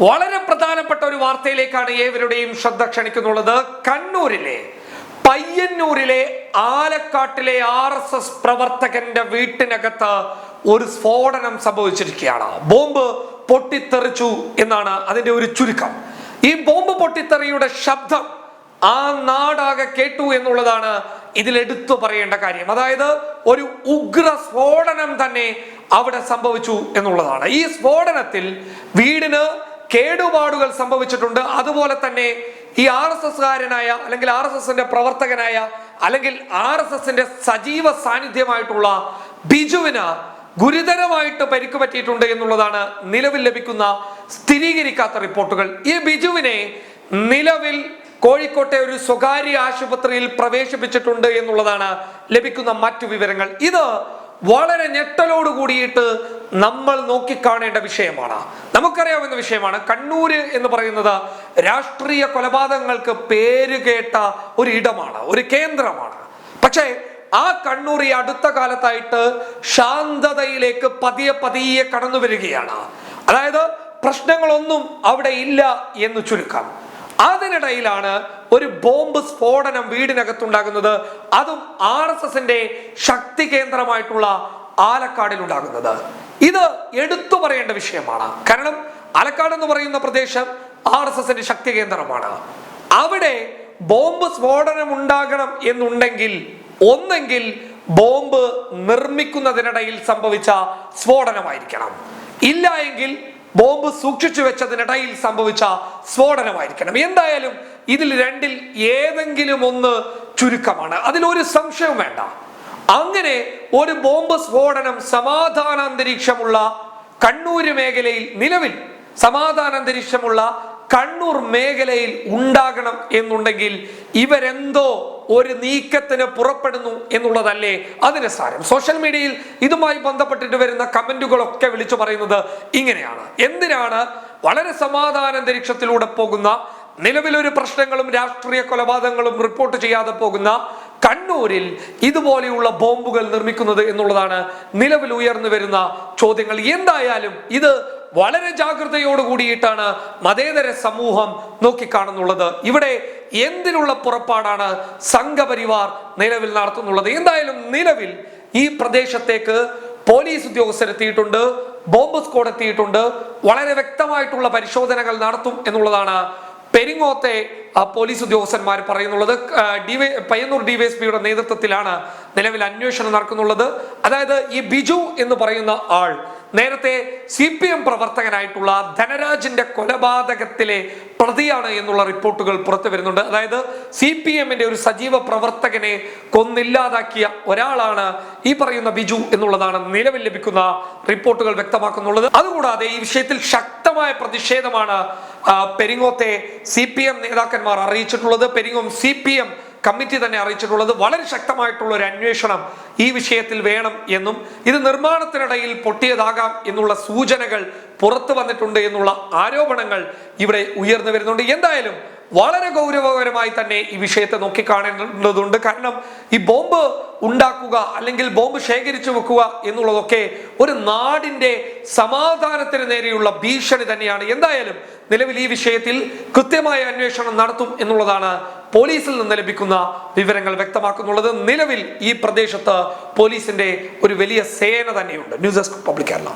വളരെ പ്രധാനപ്പെട്ട ഒരു വാർത്തയിലേക്കാണ് ഏവരുടെയും ശ്രദ്ധ ക്ഷണിക്കുന്നുള്ളത്. കണ്ണൂരിലെ പയ്യന്നൂരിലെ ആലക്കാട്ടിലെ ആർ എസ് എസ് പ്രവർത്തകന്റെ വീട്ടിനകത്ത് ഒരു സ്ഫോടനം സംഭവിച്ചിരിക്കുകയാണ്. ബോംബ് പൊട്ടിത്തെറിച്ചു എന്നാണ് അതിന്റെ ഒരു ചുരുക്കം. ഈ ബോംബ് പൊട്ടിത്തെറിയുടെ ശബ്ദം ആ നാടാകെ കേട്ടു എന്നുള്ളതാണ് ഇതിൽ എടുത്തു പറയേണ്ട കാര്യം. അതായത് ഒരു ഉഗ്ര സ്ഫോടനം തന്നെ അവിടെ സംഭവിച്ചു എന്നുള്ളതാണ്. ഈ സ്ഫോടനത്തിൽ വീടിന് കേടുപാടുകൾ സംഭവിച്ചിട്ടുണ്ട്. അതുപോലെ തന്നെ ഈ ആർ എസ് എസ്കാരനായ അല്ലെങ്കിൽ ആർ എസ് എസിന്റെ പ്രവർത്തകനായ അല്ലെങ്കിൽ ആർ എസ് എസിന്റെ സജീവ സാന്നിധ്യമായിട്ടുള്ള ബിജുവിന് ഗുരുതരമായിട്ട് പരിക്ക് പറ്റിയിട്ടുണ്ട് എന്നുള്ളതാണ് നിലവിൽ ലഭിക്കുന്ന സ്ഥിരീകരിക്കാത്ത റിപ്പോർട്ടുകൾ. ഈ ബിജുവിനെ നിലവിൽ കോഴിക്കോട്ടെ ഒരു സ്വകാര്യ ആശുപത്രിയിൽ പ്രവേശിപ്പിച്ചിട്ടുണ്ട് എന്നുള്ളതാണ് ലഭിക്കുന്ന മറ്റു വിവരങ്ങൾ. ഇത് വളരെ ഞെട്ടലോട് കൂടിയിട്ട് നമ്മൾ നോക്കിക്കാണേണ്ട വിഷയമാണ്. നമുക്കറിയാവുന്ന വിഷയമാണ് കണ്ണൂര് എന്ന് പറയുന്നത് രാഷ്ട്രീയ കൊലപാതകങ്ങൾക്ക് പേര് കേട്ട ഒരു ഇടമാണ് ഒരു കേന്ദ്രമാണ്. പക്ഷേ ആ കണ്ണൂർ ഈ അടുത്ത കാലത്തായിട്ട് ശാന്തതയിലേക്ക് പതിയെ പതിയെ കടന്നു വരികയാണ്. അതായത് പ്രശ്നങ്ങളൊന്നും അവിടെ ഇല്ല എന്ന് ചുരുക്കം. അതിനിടയിലാണ് ഒരു ബോംബ് സ്ഫോടനം വീടിനകത്തുണ്ടാകുന്നത് അതും ആർ എസ് എസിന്റെ ശക്തി കേന്ദ്രമായിട്ടുള്ള ആലക്കാടിൽ ഉണ്ടാകുന്നത് ഇത് എടുത്തു പറയേണ്ട വിഷയമാണ്. കാരണം ആലക്കാട് എന്ന് പറയുന്ന പ്രദേശം ആർ എസ് എസിന്റെ ശക്തി കേന്ദ്രമാണ് അവിടെ ബോംബ് സ്ഫോടനം ഉണ്ടാകണം എന്നുണ്ടെങ്കിൽ ഒന്നെങ്കിൽ ബോംബ് നിർമ്മിക്കുന്നതിനിടയിൽ സംഭവിച്ച സ്ഫോടനമായിരിക്കണം. ഇല്ല എങ്കിൽ ബോംബ് സൂക്ഷിച്ചു വെച്ചതിനിടയിൽ സംഭവിച്ച സ്ഫോടനമായിരിക്കണം. എന്തായാലും ഇതിൽ രണ്ടിൽ ഏതെങ്കിലും ഒന്ന് ചുരുക്കമാണ്. അതിലൊരു സംശയവും വേണ്ട. അങ്ങനെ ഒരു ബോംബ് സ്ഫോടനം സമാധാന അന്തരീക്ഷമുള്ള കണ്ണൂര് മേഖലയിൽ നിലവിൽ സമാധാന അന്തരീക്ഷമുള്ള കണ്ണൂർ മേഖലയിൽ ഉണ്ടാകണം എന്നുണ്ടെങ്കിൽ ഇവരെന്തോ ഒരു നീക്കത്തിന് പുറപ്പെടുന്നു എന്നുള്ളതല്ലേ അതിന് സാരം. സോഷ്യൽ മീഡിയയിൽ ഇതുമായി ബന്ധപ്പെട്ടിട്ട് വരുന്ന കമന്റുകളൊക്കെ വിളിച്ചു പറയുന്നത് ഇങ്ങനെയാണ്. എന്തിനാണ് വളരെ സമാധാന അന്തരീക്ഷത്തിലൂടെ പോകുന്ന നിലവിലൊരു പ്രശ്നങ്ങളും രാഷ്ട്രീയ കൊലപാതകങ്ങളും റിപ്പോർട്ട് ചെയ്യാതെ പോകുന്ന കണ്ണൂരിൽ ഇതുപോലെയുള്ള ബോംബുകൾ നിർമ്മിക്കുന്നത് എന്നുള്ളതാണ് നിലവിൽ ഉയർന്നു വരുന്ന ചോദ്യങ്ങൾ. എന്തായാലും ഇത് വളരെ ജാഗ്രതയോട് കൂടിയിട്ടാണ് മതേതര സമൂഹം നോക്കിക്കാണുന്നുള്ളത്. ഇവിടെ എന്തിനുള്ള പുറപ്പാടാണ് സംഘപരിവാർ നിലവിൽ നടത്തുന്നുള്ളത്? എന്തായാലും നിലവിൽ ഈ പ്രദേശത്തേക്ക് പോലീസ് ഉദ്യോഗസ്ഥരെത്തിയിട്ടുണ്ട് ബോംബ് സ്ക്വാഡ് എത്തിയിട്ടുണ്ട്. വളരെ വ്യക്തമായിട്ടുള്ള പരിശോധനകൾ നടത്തും എന്നുള്ളതാണ് പെരിങ്ങോത്തെ പോലീസ് ഉദ്യോഗസ്ഥന്മാർ പറയുന്നുള്ളത് ഡിവൈ പയ്യന്നൂർ ഡിവൈഎസ്പിയുടെ നേതൃത്വത്തിലാണ് നിലവിൽ അന്വേഷണം നടക്കുന്നുള്ളത്. അതായത് ഈ ബിജു എന്ന് പറയുന്ന ആൾ നേരത്തെ സി പി എം പ്രവർത്തകനായിട്ടുള്ള ധനരാജിന്റെ കൊലപാതകത്തിലെ പ്രതിയാണ് എന്നുള്ള റിപ്പോർട്ടുകൾ പുറത്തു വരുന്നുണ്ട്. അതായത് സി പി എമ്മിന്റെ ഒരു സജീവ പ്രവർത്തകനെ കൊന്നില്ലാതാക്കിയ ഒരാളാണ് ഈ പറയുന്ന ബിജു എന്നുള്ളതാണ് നിലവിൽ ലഭിക്കുന്ന റിപ്പോർട്ടുകൾ വ്യക്തമാക്കുന്നുള്ളത്. അതുകൂടാതെ ഈ വിഷയത്തിൽ ശക്തമായ പ്രതിഷേധമാണ് പെരിങ്ങോത്തെ സി പി എം നേതാക്കന്മാർ അറിയിച്ചിട്ടുള്ളത്. Peringome C P M committee തന്നെ അറിയിച്ചിട്ടുള്ളത് വളരെ ശക്തമായിട്ടുള്ള ഒരു അന്വേഷണം ഈ വിഷയത്തിൽ വേണം എന്നും ഇത് നിർമ്മാണത്തിനിടയിൽ പൊട്ടിയതാകാം എന്നുള്ള സൂചനകൾ പുറത്തു വന്നിട്ടുണ്ട് എന്നുള്ള ആരോപണങ്ങൾ ഇവിടെ ഉയർന്നു വരുന്നുണ്ട്. എന്തായാലും വളരെ ഗൗരവകരമായി തന്നെ ഈ വിഷയത്തെ നോക്കിക്കാണേണ്ടതുണ്ട്. കാരണം ഈ ബോംബ് ഉണ്ടാക്കുക അല്ലെങ്കിൽ ബോംബ് ശേഖരിച്ചു വെക്കുക എന്നുള്ളതൊക്കെ ഒരു നാടിന്റെ സമാധാനത്തിന് നേരെയുള്ള ഭീഷണി തന്നെയാണ്. എന്തായാലും നിലവിൽ ഈ വിഷയത്തിൽ കൃത്യമായ അന്വേഷണം നടത്തും എന്നുള്ളതാണ് പോലീസിൽ നിന്ന് ലഭിക്കുന്ന വിവരങ്ങൾ വ്യക്തമാക്കുന്നുള്ളത് നിലവിൽ ഈ പ്രദേശത്ത് പോലീസിന്റെ ഒരു വലിയ സേന തന്നെയുണ്ട്. News desk public Kerala.